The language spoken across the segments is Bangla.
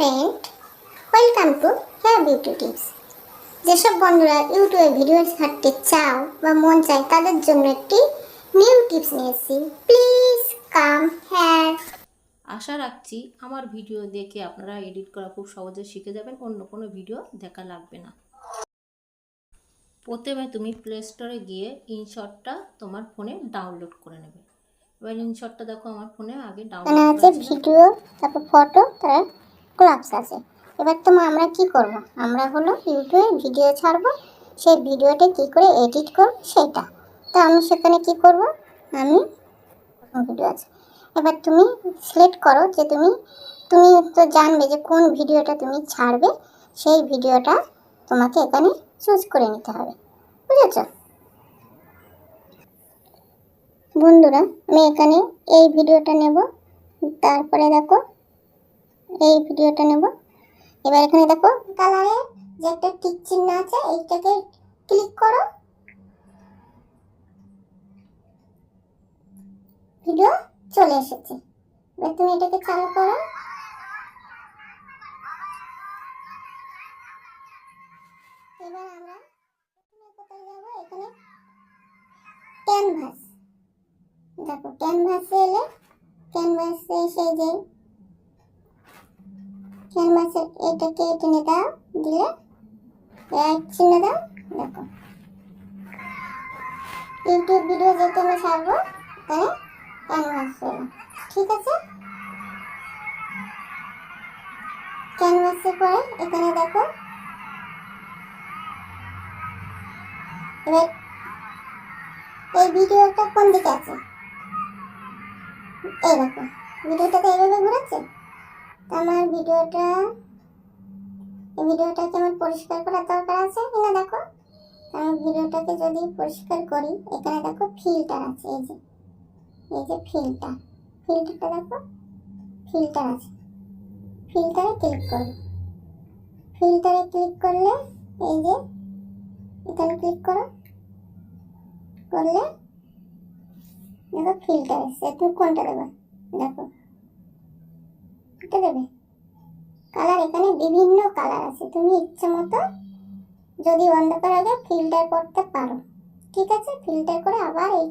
Friend welcome to hair beauty tips যেসব বন্ধুরা ইউটিউবে ভিডিও ছাড়তে চাও বা মন চায় তাদের জন্য একটি নিউ টিপস নিয়েছি প্লিজ কাম হেয়ার আশা রাখছি আমার ভিডিও দেখে আপনারা এডিট করা খুব সহজে শিখে যাবেন অন্য কোনো ভিডিও দেখা লাগবে না। প্রথমে তুমি প্লে স্টোরে গিয়ে ইনশটটা তোমার ফোনে ডাউনলোড করে নেবে। এবার ইনশটটা দেখো আমার ফোনে আগে ডাউনলোড আছে ভিডিও তারপর ফটো তার ক্লাবস আছে। এবার তো আমরা কি করব? আমরা হলো ইউটিউবে ভিডিও ছাড়বো, সেই ভিডিওটা কি করে এডিট করব সেটা। তো আমি সেখানে কি করব? আমি ভিডিও আছে। এবার তুমি সিলেক্ট করো যে তুমি তুমি তো জানবে যে কোন ভিডিওটা তুমি ছাড়বে, সেই ভিডিওটা তোমাকে এখানে চুজ করে নিতে হবে। বুঝেছ? বন্ধুরা, আমি এখানে এই ভিডিওটা নেব। তারপরে দেখো এই ভিডিওটা নেব। এবার এখানে দেখো কালারে যে একটা টিক চিহ্ন আছে, এইটাকে ক্লিক করো। ভিডিও চলে এসেছে। এবার তুমি এটাকে চালু করো। এবার এখানে ক্যানভাস দেখো ক্যানভাসে এলে ক্যানভাসে এসে যে ক্যানভাসে এটাকে টেনে দাও, দিলে রাইট চিহ্ন দাও, দেখো। ইউটিউব ভিডিও যেহেতু আমি ছাড়বো এখানে ক্যানভাস এলো ঠিক আছে? ক্যানভাসে পরে এখানে দেখো। এবার এই ভিডিওটা কোন দিকে আছে? এই দেখো ভিডিওটা তো এইভাবে ঘুরাচ্ছে? আমার ভিডিওটা, এই ভিডিওটাকে আমার পরিষ্কার করার দরকার আছে? কিনা দেখো আমি ভিডিওটাকে যদি পরিষ্কার করি, এখানে দেখো ফিল্টার আছে, এই যে এই যে ফিল্টার ফিল্টারটা দেখো ফিল্টার আছে। ফিল্টারে ক্লিক করো। ফিল্টারে ক্লিক করলে, এই যে, এখানে ক্লিক করো, করলে দেখো ফিল্টার এসছে। তুমি কোনটা দেবে? দেখো। এটা দেবে। কালার এখানে বিভিন্ন কালার আছে। তুমি ইচ্ছে মতো যদি বন্ধ করা যায় ফিল্টার করতে পারো। ঠিক আছে? ফিল্টার করে আবার এই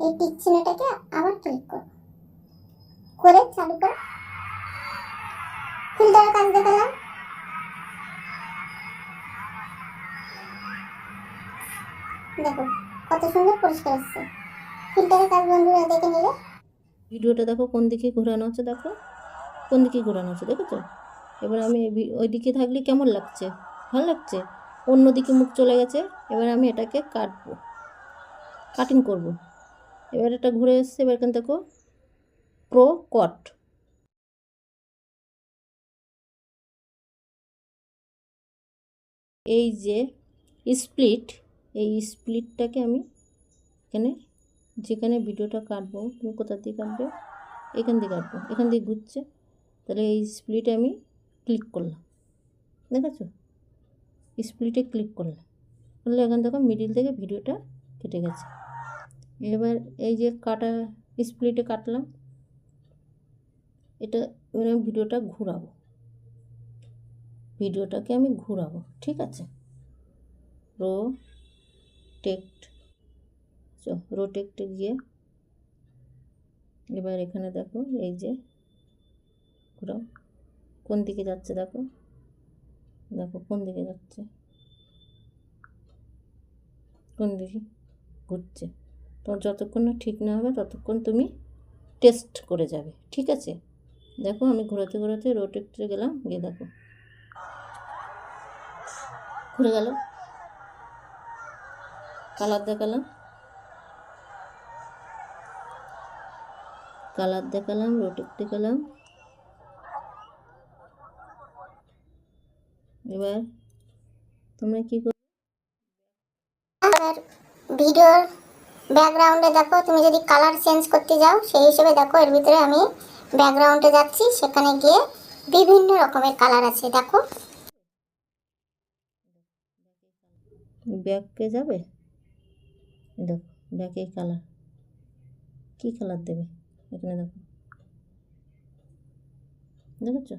এই টিক আবার ক্লিক করো। করে চালু করো। ফিল্টারের কাজ দেখালাম। দেখো, কত সুন্দর পরিষ্কার আসছে ফিল্টারের কাজ বন্ধুরা দেখে নিলে। ভিডিওটা দেখো, কোন দিকে ঘোরানো হচ্ছে দেখো। কোন দিকে ঘোরানো হচ্ছে দেখেছ? এবার আমি ওই দিকে থাকলে কেমন লাগছে? ভালো লাগছে? অন্য দিকে মুখ চলে গেছে, এবার আমি এটাকে কাটবো। কাটিং করব। এবার এটা ঘুরে এসছে, এবার এখান থেকে প্রো কট এই যে স্প্লিট এই স্প্লিটটাকে আমি এখানে, যেখানে ভিডিওটা কাটবো, তুমি কোথা দিয়ে কাটবে? এখান দিয়ে কাটবো। এখান দিয়ে ঘুরছে। তাহলে এই স্প্লিটে আমি ক্লিক করলাম। দেখেছ? স্প্লিটে ক্লিক করলাম। করলে এখান থেকে মিডিল থেকে ভিডিওটা কেটে গেছে। এবার এই যে কাটা, স্প্লিটে কাটলাম। এটা এবার আমি ভিডিওটা ঘুরাবো। ভিডিওটাকে আমি ঘুরাবো, ঠিক আছে? রো টেক্ট রোটেক্টে গিয়ে, এবার এখানে দেখো, এই যে ঘুরাও কোন দিকে যাচ্ছে দেখো? দেখো, কোন দিকে যাচ্ছে? কোন দিকে? ঘুরছে। তোমার যতক্ষণ না ঠিক না হবে, ততক্ষণ তুমি টেস্ট করে যাবে, ঠিক আছে? দেখো, আমি ঘোরাতে ঘোরাতে রোটেক্টে গেলাম, গিয়ে দেখো। ঘুরে গেল? কালার দেখালাম? কালার দেখালাম রোটেক দেখালাম এবার তোমরা কি আর ভিডিওর ব্যাকগ্রাউন্ডে দেখো তুমি যদি কালার চেঞ্জ করতে যাও সেই হিসেবে দেখো এর ভিতরে আমি ব্যাকগ্রাউন্ডে যাচ্ছি সেখানে গিয়ে বিভিন্ন রকমের কালার আছে দেখো। ব্যাগকে যাবে? দেখো ব্যাগে কালার কি কালার দেবে? এখানে দেখো। দেখেছ?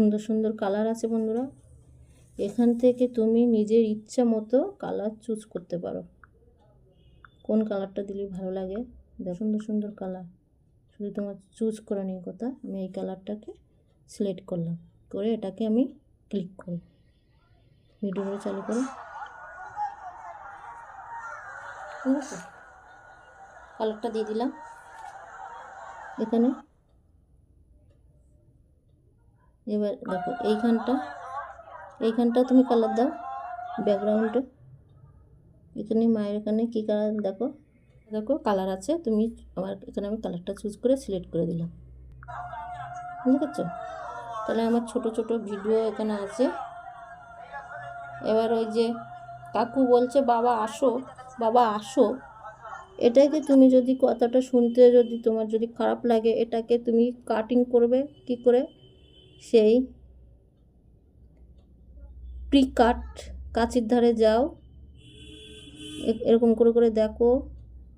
সুন্দর সুন্দর কালার আছে বন্ধুরা। এখান থেকে তুমি নিজের ইচ্ছা মতো কালার চুজ করতে পারো। কোন কালারটা দিলে ভালো লাগে? সুন্দর সুন্দর কালার। শুধু তোমার চুজ করে নিয়ে কথা। আমি এই কালারটাকে সিলেক্ট করলাম। করে এটাকে আমি ক্লিক করি। ভিডিওটা চালু করো। কালারটা দিয়ে দিলাম। এখানে এবার দেখো, এইখানটা এইখানটা তুমি কালার দাও ব্যাকগ্রাউন্ডে এখানে মায়ের এখানে কী কালার দেখো দেখো কালার আছে, তুমি আমার এখানে আমি কালারটা চুজ করে সিলেক্ট করে দিলাম। বুঝতে পারছ? তাহলে আমার ছোট ছোট ভিডিও এখানে আছে। এবার ওই যে কাকু বলছে, বাবা, আসো বাবা, আসো। এটাকে তুমি যদি কথাটা শুনতে যদি তোমার যদি খারাপ লাগে, এটাকে তুমি কাটিং করবে, কি করে? সেই প্রিকাট কাচির ধারে যাও। এরকম করে করে দেখো।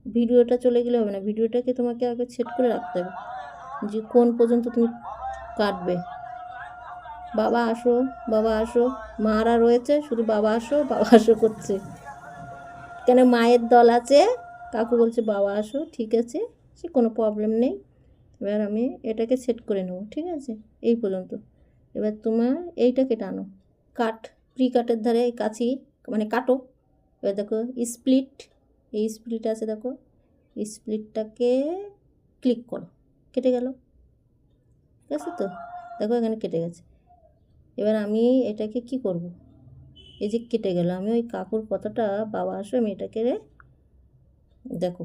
ভিডিওটা চলে গেলে হবে না। ভিডিওটাকে তোমাকে আগে সেট করে রাখতে হবে যে কোন পর্যন্ত তুমি কাটবে। বাবা আসো বাবা আসো। মারা রয়েছে, শুধু বাবা আসো বাবা আসো করছে। কেন মায়ের দল আছে? কাকু বলছে বাবা আসো, ঠিক আছে, সে কোনো প্রবলেম নেই। এবার আমি এটাকে সেট করে নেব, ঠিক আছে? এই পর্যন্ত। এবার তোমার এইটাকে টানো। কাট প্রি কাটের ধারে কাছি মানে কাটো। এবার দেখো স্প্লিট এই স্প্লিট আছে দেখো। স্প্লিটটাকে ক্লিক করো। কেটে গেল। ঠিক আছে তো? দেখো এখানে কেটে গেছে। এবার আমি এটাকে কি করব? এই যে কেটে গেল। আমি ওই কাকুর কথাটা বাবা আসো আমি এটাকে দেখো।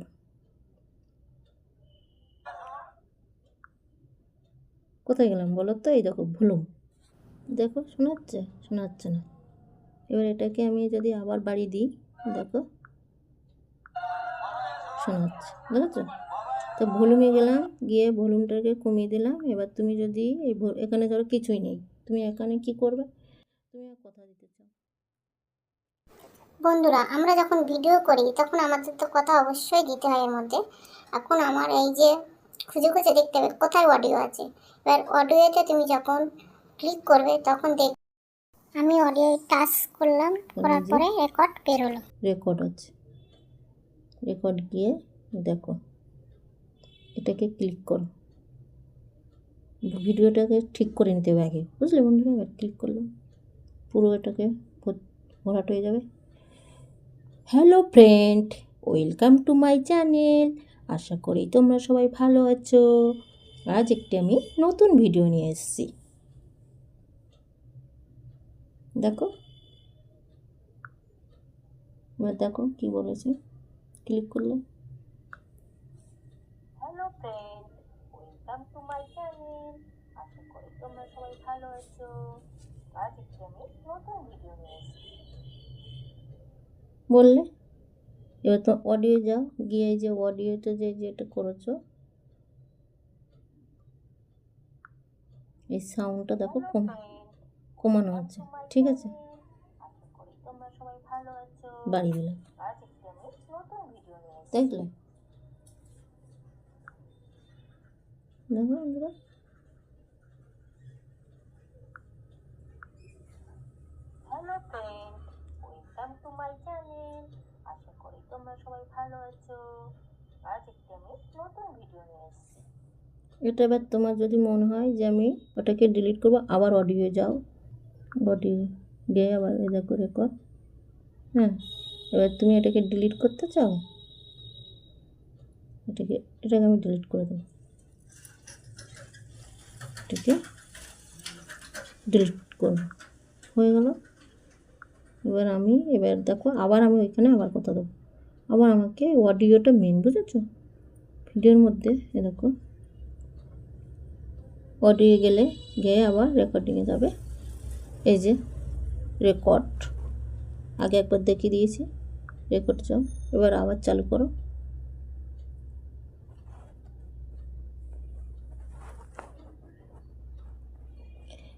কোথায় গেলাম বলো তো? এই দেখো, ভুলুম। দেখো, শোনা যাচ্ছে? শোনা যাচ্ছে না। এবার এটাকে আমি যদি আবার বাড়ি দিই, দেখো। শোনা যাচ্ছে। বুঝেছ তো ভলিউমে গেলাম, গিয়ে ভলিউমটাকে কমিয়ে দিলাম। এবার তুমি যদি এই এখানে ধরো কিছুই নেই। তুমি এখানে কি করবে? তুমি আর কথা দিতে চাও। বন্ধুরা, আমরা যখন ভিডিও করি, তখন আমাদের তো কথা অবশ্যই দিতে হয় এর মধ্যে। এখন আমার এই যে খুঁজে খুঁজে দেখতে হবে কোথায় অডিও আছে? এবার অডিওতে তুমি যখন ক্লিক করবে তখন দেখ আমি অডিও টাচ করলাম করার পরে রেকর্ড বের হলো। রেকর্ড হচ্ছে রেকর্ড গিয়ে দেখো এটাকে ক্লিক করো। ভিডিওটাকে ঠিক করে নিতে হবে আগে বুঝলে বন্ধুরা? এবার ক্লিক করলাম পুরো এটাকে ভর- ভরাট হয়ে যাবে। Hello friend welcome to my channel আশা করি তোমরা সবাই ভালো আছো। আজ একটি আমি নতুন ভিডিও নিয়ে এসেছি। দেখো। এবার দেখো কি বলেছে। ক্লিক করলে। Hello friend welcome to my channel আশা করি তোমরা সবাই ভালো আছো। আজ একটি আমি নতুন ভিডিও নিয়ে এসেছি। বললে? এবার তো অডিও যাও, গিয়ে যে অডিওতে যে যেটা করেছ, এই সাউন্ডটা দেখো কম, কমানো আছে ঠিক আছে? বাড়িয়ে দিলাম দেখলে? দেখো বন্ধুরা hello friend welcome to my channel আশা করি তোমরা সবাই এটা এবার তোমার যদি মনে হয় যে আমি ওটাকে ডিলিট করব, আবার অডিও যাও। অডিও গিয়ে আবার এই দেখো রেকর্ড হ্যাঁ এবার তুমি এটাকে ডিলিট করতে চাও? এটাকে এটাকে আমি ডিলিট করে দেবো। এটাকে ডিলিট করব। হয়ে গেল। এবার আমি, এবার দেখো, আবার আমি ওইখানে আবার কথা দেবো। আবার আমাকে অডিওটা মেন বুঝেছ? ভিডিওর মধ্যে, এ দেখো। অডিও গেলে, গিয়ে আবার রেকর্ডিংয়ে যাবে। এই যে রেকর্ড আগে একবার দেখিয়ে দিয়েছি। রেকর্ড যাও। এবার আবার চালু করো।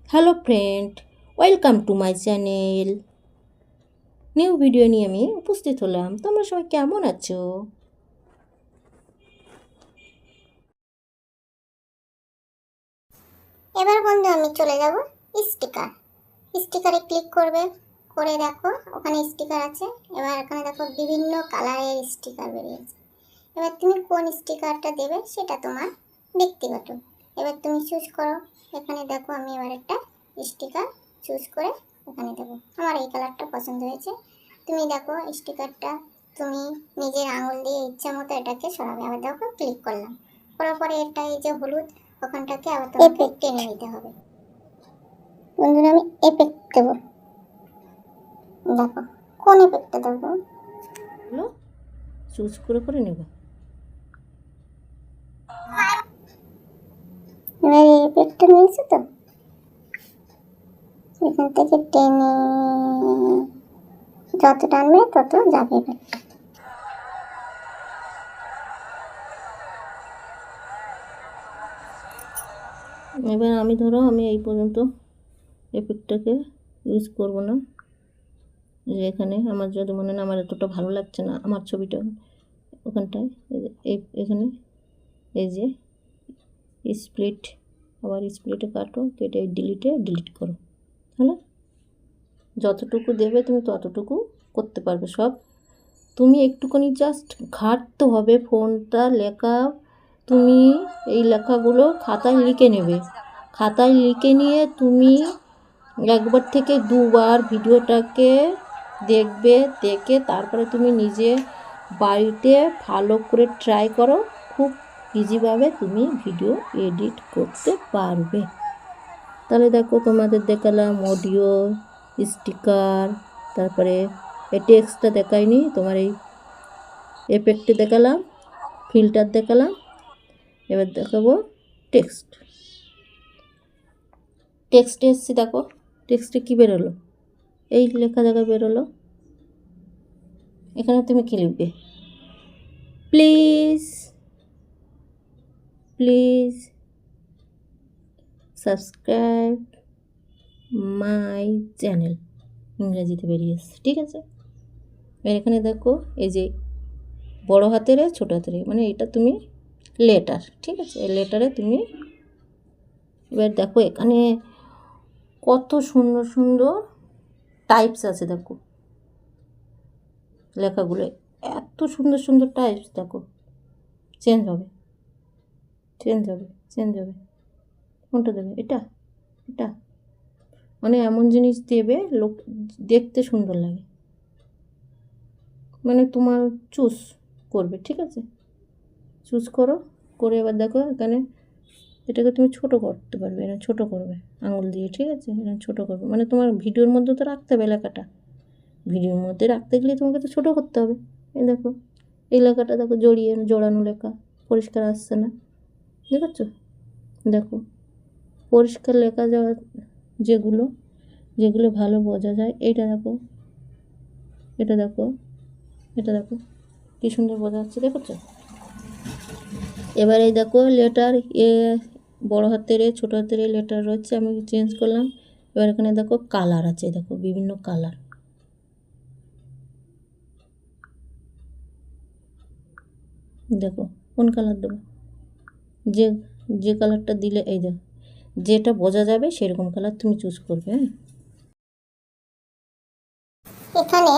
Hello friend welcome to my channel new video নিয়ে আমি উপস্থিত হলাম। তোমরা সবাই কেমন আছো? এবার বন্ধু, আমি চলে যাব স্টিকার। স্টিকারে ক্লিক করবে, করে দেখো, ওখানে স্টিকার আছে। এবার এখানে দেখো বিভিন্ন কালারের স্টিকার বেরিয়েছে। এবার তুমি কোন স্টিকারটা দেবে সেটা তোমার ব্যক্তিগত। এবার তুমি চুজ করো। এখানে দেখো আমি এবার একটা স্টিকার চুজ করে এখানে দেবো। আমার এই কালারটা পছন্দ হয়েছে। তুমি দেখো স্টিকারটা তুমি নিজের আঙুল দিয়ে ইচ্ছা মতো এটাকে সরাবে। আবার দেখো ক্লিক করলাম। করার পরে এটা এই যে হলুদ ওখানটাকে আবার তোমাকে টেনে নিতে হবে। বন্ধুরা আমি এফেক্ট দেবো। দেখো কোন এফেক্টটা দেবো? হলো চুজ করে করে নেবে। এবার এই এফেক্টটা নিয়েছো তো? এখান থেকে টেনে যত টানবে তত যাবে। এবার আমি ধরো আমি এই পর্যন্ত এফেক্টটাকে ইউজ করব না। যে এখানে আমার যদি মনে না আমার এতটা ভালো লাগছে না, আমার ছবিটা ওখানটায়, এই এখানে, এই যে স্প্লিট আবার স্প্লিটে কাটো, কেটে ডিলিটে ডিলিট করো। তাহলে? যতটুকু দেবে তুমি ততটুকু করতে পারবে সব। তুমি একটুখানি জাস্ট ঘাটতে হবে, ফোনটা লেখা, তুমি এই লেখাগুলো খাতায় লিখে নেবে। খাতায় লিখে নিয়ে তুমি একবার থেকে দুবার ভিডিওটাকে দেখবে, দেখে তারপরে তুমি নিজে বাড়িতে ভালো করে ট্রাই করো। খুব ইজিভাবে তুমি ভিডিও এডিট করতে পারবে। তাহলে দেখো তোমাদের দেখালাম অডিও স্টিকার তারপরে এই টেক্সটটা দেখাইনি, তোমার এই এফেক্টে দেখালাম ফিল্টার দেখালাম, এবার দেখাবো টেক্সট টেক্সটে এসছি দেখো টেক্সটে কী বেরোলো? এই লেখা জায়গা বেরোলো। এখানে তুমি কী লিখবে? Please please subscribe my channel ইংরেজিতে বেরিয়ে এসছে, ঠিক আছে? এখানে দেখো, এই যে বড় হাতের ছোটো হাতের মানে এটা তুমি লেটার ঠিক আছে? এই লেটারে তুমি এবার দেখো এখানে কত সুন্দর সুন্দর টাইপস আছে, দেখো। লেখাগুলো, এত সুন্দর সুন্দর টাইপস দেখো। চেঞ্জ হবে। চেঞ্জ হবে চেঞ্জ হবে। কোনটা দেবে? এটা? এটা? মানে এমন জিনিস দেবে, লোক, দেখতে সুন্দর লাগে। মানে তোমার চুজ করবে, ঠিক আছে? চুজ করো, করে এবার দেখো এখানে এটাকে তুমি ছোট করতে পারবে এটা ছোট করবে আঙুল দিয়ে, ঠিক আছে? এটা ছোট করবে। মানে তোমার ভিডিওর মধ্যে তো রাখতে হবে এলাকাটা। ভিডিওর মধ্যে রাখতে গেলে তোমাকে তো ছোট করতে হবে। এই দেখো, এই লেখাটা দেখো জড়িয়ে, জোড়ানো লেখা, পরিষ্কার আসছে না। দেখাচ্ছ দেখো। পরিষ্কার লেখা যাওয়া যেগুলো যেগুলো ভালো বোঝা যায় এইটা দেখো, এটা দেখো এটা দেখো, কী সুন্দর বোঝা যাচ্ছে, দেখেছ? এবার এই দেখো লেটার এ, বড় হাতের এ ছোটো হাতের লেটার রয়েছে, আমি চেঞ্জ করলাম। এবার এখানে দেখো কালার আছে, দেখো বিভিন্ন কালার দেখো, কোন কালার দেবো? যে যে কালারটা দিলে, এই দেখো যেটা বোঝা যাবে সেরকম কালার তুমি চুজ করবে হ্যাঁ? এখানে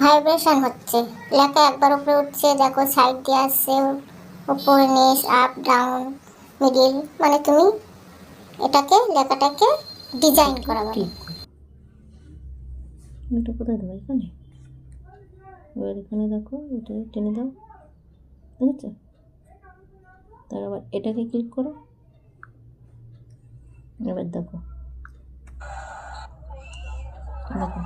ভাইব্রেশন হচ্ছে। লেখা একবার উপরে উঠছে দেখো সাইড দিয়ে আসছে উপর নিচ আপ ডাউন মিডিল মানে তুমি এটাকে লেখাটাকে ডিজাইন করা বলে এটা কোথায় দেবো? এখানে? এবার এখানে দেখো এটা টেনে দাও। বুঝেছ তার আবার এটাকে ক্লিক করো। এবার দেখো। দেখো।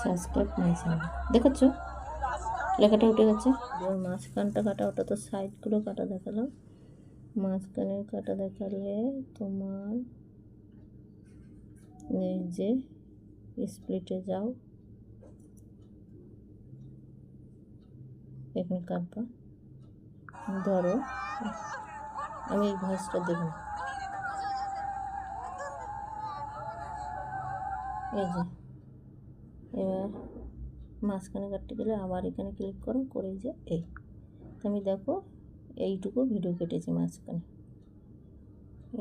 সাবস্ক্রাইব চ্যানেল দেখেছ? লেখাটা উঠে গেছে। এবার মাঝখানটা কাটা, ওটা তো সাইডগুলো কাটা দেখালাম। মাঝখানে কাটা দেখালে তোমার এই যে স্প্লিটে যাও। এখানে কাটবা। ধরো, আমি এই ভয়েসটা দেব। এই যে, এবার মাঝখানে কাটতে গেলে আবার এখানে ক্লিক করো, করে যে এই। তো আমি দেখো, এইটুকু ভিডিও কেটেছি মাঝখানে।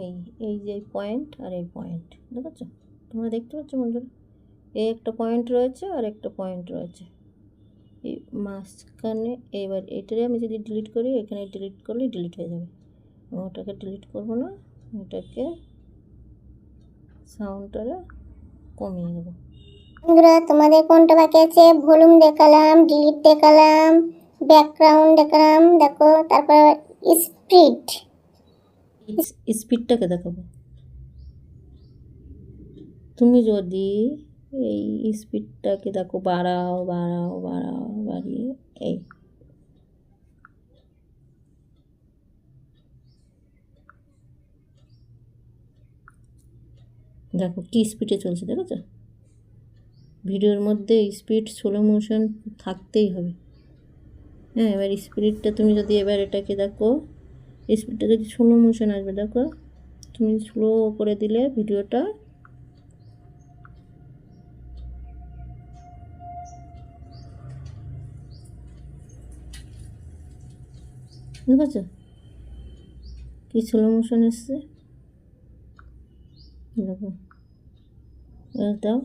এই এই যে পয়েন্ট আর এই পয়েন্ট দেখেছ? তোমরা দেখতে পাচ্ছ বন্ধুরা? এই একটা পয়েন্ট রয়েছে আর একটা পয়েন্ট রয়েছে। এই মাঝখানে, এবার এটারে আমি যদি ডিলিট করি, এখানে ডিলিট করলে ডিলিট হয়ে যাবে। ওটাকে ডিলিট করব না, এটাকে সাউন্ডটারে কমিয়ে দেবো বন্ধুরা তোমাদের কোনটা বাকি আছে? ভলিউম দেখালাম ডিলিট দেখালাম ব্যাকগ্রাউন্ড দেখালাম দেখো তারপর স্পিড। স্পিডটাকে দেখাবো। তুমি যদি এই স্পিডটাকে দেখো বাড়াও বাড়াও বাড়াও বাড়িয়ে এই। দেখো কী স্পিডে চলছে, দেখেছ? ভিডিওর মধ্যে স্পিড স্লো মোশন থাকতেই হবে। হ্যাঁ এবার স্পিডটা তুমি যদি এবার এটাকে দেখো স্পিডটা যদি স্লো মোশন আসবে, দেখো, তুমি স্লো করে দিলে ভিডিওটা দেখেছ কি স্লো মোশন এসছে? দেখো। দাও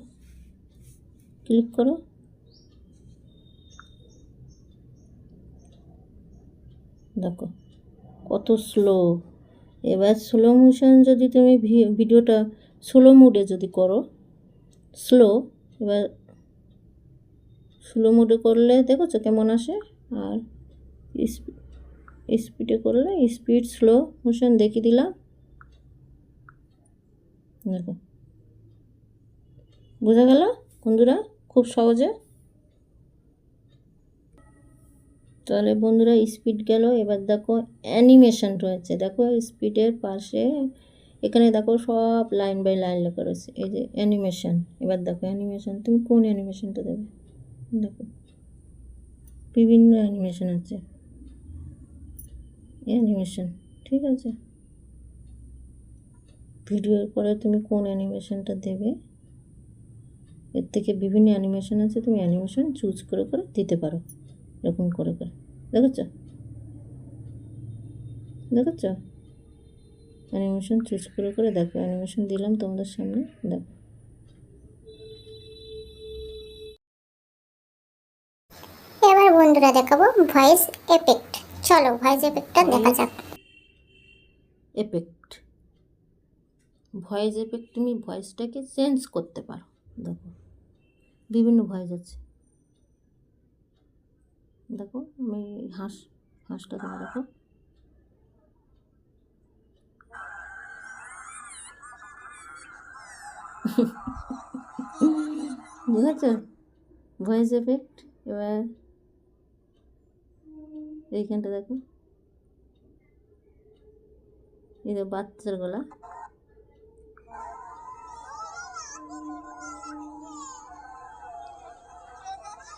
ক্লিক করো। দেখো, কত স্লো এবার স্লো মোশন যদি তুমি ভিডিওটা স্লো মুডে যদি করো স্লো এবার স্লো মুডে করলে দেখেছ কেমন আসে? আর স্পিডে করলে স্পিড স্লো মোশন দেখিয়ে দিলাম। দেখো বোঝা গেল? বন্ধুরা, খুব সহজে। তাহলে বন্ধুরা স্পিড গেল। এবার দেখো অ্যানিমেশন রয়েছে। দেখো স্পিডের পাশে, এখানে দেখো, সব লাইন বাই লাইন লেখা রয়েছে। এই যে অ্যানিমেশন এবার দেখো অ্যানিমেশন তুমি কোন অ্যানিমেশনটা দেবে? দেখো, বিভিন্ন অ্যানিমেশন আছে। অ্যানিমেশন ঠিক আছে? ভিডিওর পরে তুমি কোন অ্যানিমেশনটা দেবে? এর থেকে বিভিন্ন অ্যানিমেশন আছে তুমি অ্যানিমেশন চুজ করে করে দিতে পারো। এরকম করে করে। দেখেছ? দেখেছ? অ্যানিমেশন চুজ করে করে দেখো। অ্যানিমেশন দিলাম তোমাদের সামনে দেখো। এবার বন্ধুরা দেখাবো ভয়েস এফেক্ট চলো ভয়েস এফেক্টটা দেখা যাক। এফেক্ট ভয়েস এফেক্ট তুমি ভয়েসটাকে চেঞ্জ করতে পারো। দেখো। বিভিন্ন ভয়েস আছে দেখো, আমি হাঁস, হাঁসটা তোমার দেখো। বুঝেছ? ভয়েস এফেক্ট, এবার এইখানটা দেখো। এই বাচ্চার গলা।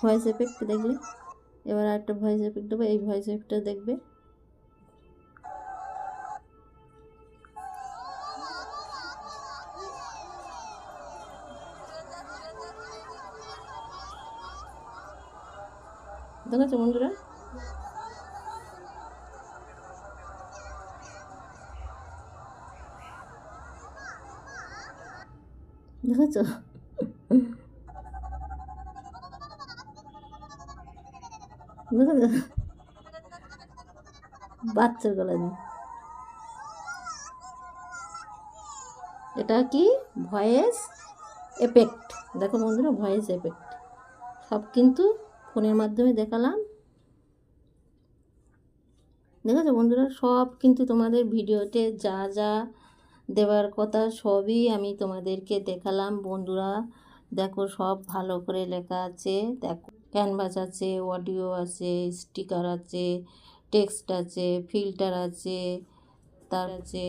ভয়েস এফেক্ট দেখলে। এবার একটা ভয়েস এফেক্ট দেবো এই ভয়েস এফেক্টটা দেখবে। দেখেছ বন্ধুরা? বাচ্চার গলা দিয়ে এটা কি? Voice effect. দেখো বন্ধুরা, ভয়েস এফেক্ট। সব কিন্তু ফোনের মাধ্যমে দেখালাম। দেখেছ বন্ধুরা? সব কিন্তু তোমাদের ভিডিওতে যা যা দেওয়ার কথা সবই আমি তোমাদেরকে দেখালাম বন্ধুরা। দেখো, সব ভালো করে লেখা আছে। দেখো ক্যানভাস আছে অডিও আছে স্টিকার আছে টেক্সট আছে, ফিল্টার আছে, তার আছে,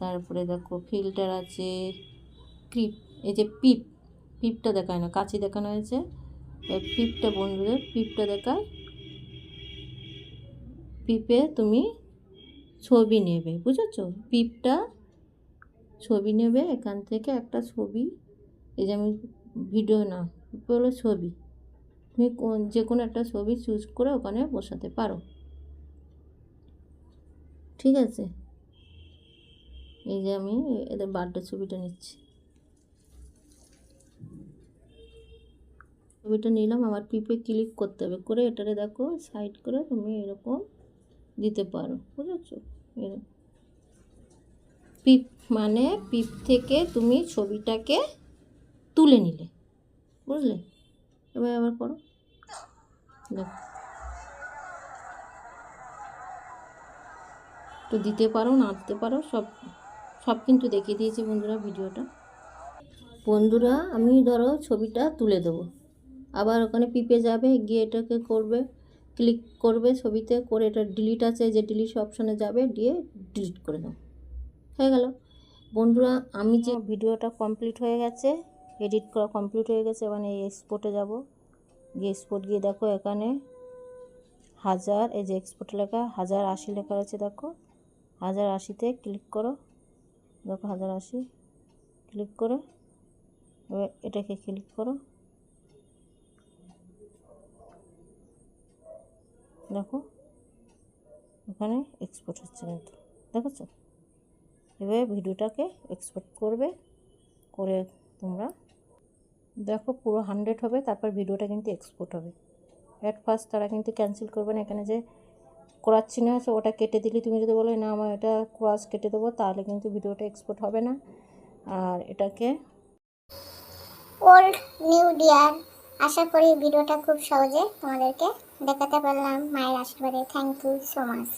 তারপরে দেখো ফিল্টার আছে, ক্রিপ, এই যে পিপ, পিপটা দেখায় না কাছে দেখানো হয়েছে। পিপটা বন্ধুদের, পিপটা দেখায়। পিপে তুমি ছবি নেবে, বুঝেছ? পিপটা ছবি নেবে, এখান থেকে একটা ছবি, এই যে আমি ভিডিও না হলো ছবি। তুমি যে কোনো একটা ছবি চুজ করে ওখানে বসাতে পারো। ঠিক আছে? এই যে আমি এদের বার্থডে ছবিটা নিচ্ছি। ছবিটা নিলাম, আমার পিপে ক্লিক করতে হবে। করে এটারে দেখো সাইড করে তুমি এরকম দিতে পারো। বুঝেছ? এরকম পিপ মানে পিপ থেকে তুমি ছবিটাকে তুলে নিলে। বুঝলে? এবার আবার করো। দেখো। তো দিতে পারো, নাড়তে পারো, সব সব কিন্তু দেখিয়ে দিয়েছি বন্ধুরা ভিডিওটা। বন্ধুরা, আমি ধরো ছবিটা তুলে দেবো। আবার ওখানে পিপে যাবে, গিয়ে এটাকে করবে, ক্লিক করবে ছবিতে, করে এটা ডিলিট আছে, যে ডিলিট অপশানে যাবে, দিয়ে ডিলিট করে দাও। হয়ে গেল। বন্ধুরা, আমি যে ভিডিওটা কমপ্লিট হয়ে গেছে এডিট করা কমপ্লিট হয়ে গেছে, এবার এই এক্সপোর্টে যাব। গিয়ে এক্সপোর্ট গিয়ে দেখো এখানে হাজার, এই যে এক্সপোর্ট লেখা হাজার আশি লেখা আছে, দেখো। হাজার আশিতে ক্লিক করো। দেখো হাজার আশি ক্লিক করে এবার এটাকে ক্লিক করো। দেখো, এখানে এক্সপোর্ট হচ্ছে কিন্তু, দেখেছ? এবার ভিডিওটাকে এক্সপোর্ট করবে, করে তোমরা দেখো পুরো হান্ড্রেড হবে, তারপর ভিডিওটা কিন্তু এক্সপোর্ট হবে। অ্যাট ফার্স্ট তারা কিন্তু ক্যান্সেল করবে না, এখানে যে ক্রাস চিহ্ন আছে ওটা কেটে দিলে, তুমি যদি বলো, না, আমার এটা ক্রাস কেটে দেবো, তাহলে কিন্তু ভিডিওটা এক্সপোর্ট হবে না। আর এটাকে ওল্ড নিউ ডিয়ার আশা করি ভিডিওটা খুব সহজে তোমাদেরকে দেখাতে পারলাম। মায়ের আশীর্বাদে থ্যাংক ইউ সো মাচ